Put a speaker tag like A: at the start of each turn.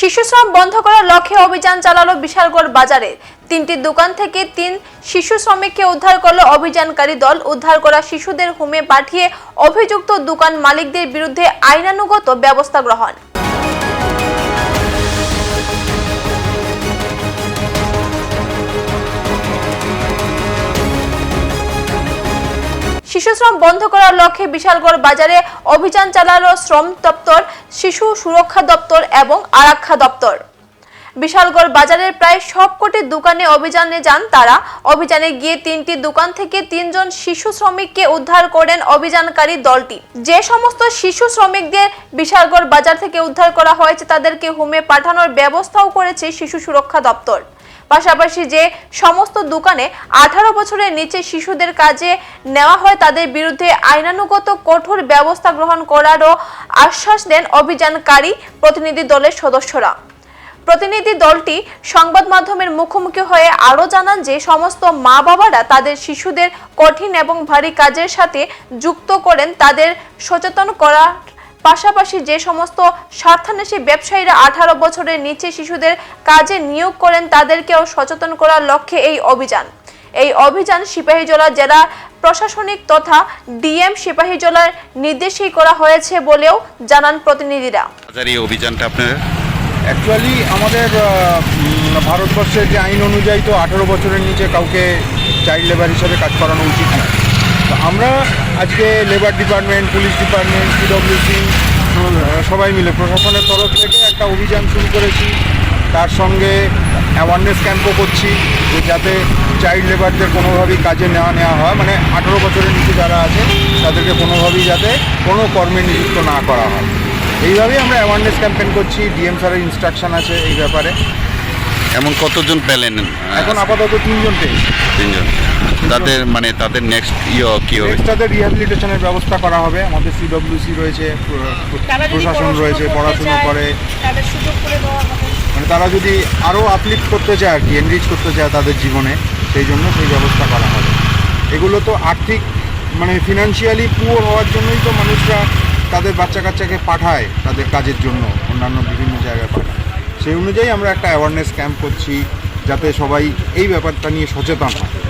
A: শিশুশ্রম বন্ধ করার লক্ষ্যে অভিযান চালালো বিশালগড় বাজারে। তিনটি দোকান থেকে তিন শিশু শ্রমিককে উদ্ধার করল অভিযানকারী দল। উদ্ধার করা শিশুদের হোমে পাঠিয়ে অভিযুক্ত দোকান মালিকদের বিরুদ্ধে আইনানুগত ব্যবস্থা গ্রহণ। শিশুশ্রম বন্ধ করার লক্ষ্যে বিশালগড় বাজারে অভিযান চালালো শ্রম দপ্তর, শিশু সুরক্ষা দপ্তর এবং আরাক্ষা দপ্তর। বিশালগড় বাজারের প্রায় সবকটি দোকানে অভিযানে যান তারা। অভিযানে গিয়ে তিনটি দোকান থেকে তিনজন শিশু শ্রমিককে উদ্ধার করেন অভিযানকারী দলটি। যে সমস্ত শিশু শ্রমিকদের বিশালগড় বাজার থেকে উদ্ধার করা হয়েছে, তাদেরকে হোমে পাঠানোর ব্যবস্থাও করেছে শিশু সুরক্ষা দপ্তর। পাশাপাশি যে সমস্ত দোকানে আঠারো বছরের নিচে শিশুদের কাজে নেওয়া হয়, তাদের বিরুদ্ধে আইনানুগত কঠোর ব্যবস্থা গ্রহণ করারও আশ্বাস দেন অভিযানকারী প্রতিনিধি দলের সদস্যরা। প্রতিনিধি দলটি সংবাদ মাধ্যমের মুখোমুখি হয়ে আরও জানান যে, সমস্ত মা বাবারা তাদের শিশুদের কঠিন এবং ভারী কাজের সাথে যুক্ত করেন, তাদের সচেতন করা পাশাপাশি যে সমস্ত স্বার্থান্বেষী ব্যবসায়ীরা আঠারো বছরের নিচে শিশুদের কাজে নিয়োগ করেন তাদেরকেও সচেতন করার লক্ষ্যে এই অভিযান। এই অভিযান সিপাহীজলা জেলা প্রশাসনিক তথা ডিএম সিপাহীজলার নির্দেশেই করা হয়েছে বলেও জানান প্রতিনিধিরা।
B: এই অভিযানটা আপনার?
C: অ্যাকচুয়ালি আমাদের আহ, ভারতবর্ষের যে আইন অনুযায়ী তো আঠেরো বছরের নিচে কাউকে চাইল্ড লেবার হিসাবে কাজ করানো উচিত না আমরা আজকে labour department police department PWC সবাই মিলে প্রশাসনের তরফ থেকে একটা অভিযান শুরু করেছি। তার সঙ্গে অ্যাওয়ারনেস ক্যাম্পও করছি যে যাতে চাইল্ড লেবারদের কোনোভাবেই কাজে নেওয়া নেওয়া হয়। মানে আঠেরো বছরের নিচে যারা আছে তাদেরকে কোনোভাবেই যাতে কোনো কর্মে নিযুক্ত না করা হয়। এইভাবেই আমরা অ্যাওয়ারনেস ক্যাম্পেইন করছি। ডিএম স্যারের ইনস্ট্রাকশন আছে এই ব্যাপারে।
B: এমন কতজন পেলেন?
C: এখন আপাতত তিনজন পেয়েছি।
B: তিনজন। তাদের মানে তাদের নেক্সট ইয়ে কি হবে?
C: তাদের রিহ্যাবিলিটেশনের ব্যবস্থা করা হবে। আমাদের সিডব্লিউসি রয়েছে প্রশাসন রয়েছে পড়াশোনা করে।
D: তাদের সুযোগ করে দেওয়া
C: মানে তারা যদি আরও আপলিফ্ট করতে চায় আর কি এনরিচ করতে চায় তাদের জীবনে সেই জন্য সেই ব্যবস্থা করা হবে। এগুলো তো আর্থিক মানে ফিনান্সিয়ালি পুয়ার হওয়ার জন্যই তো মানুষরা তাদের বাচ্চা কাচ্চাকে পাঠায় তাদের কাজের জন্য অন্যান্য বিভিন্ন জায়গায় পাঠায়। সেই অনুযায়ী আমরা একটা অ্যাওয়ারনেস ক্যাম্প করছি যাতে সবাই এই ব্যাপারটা নিয়ে সচেতন হয়।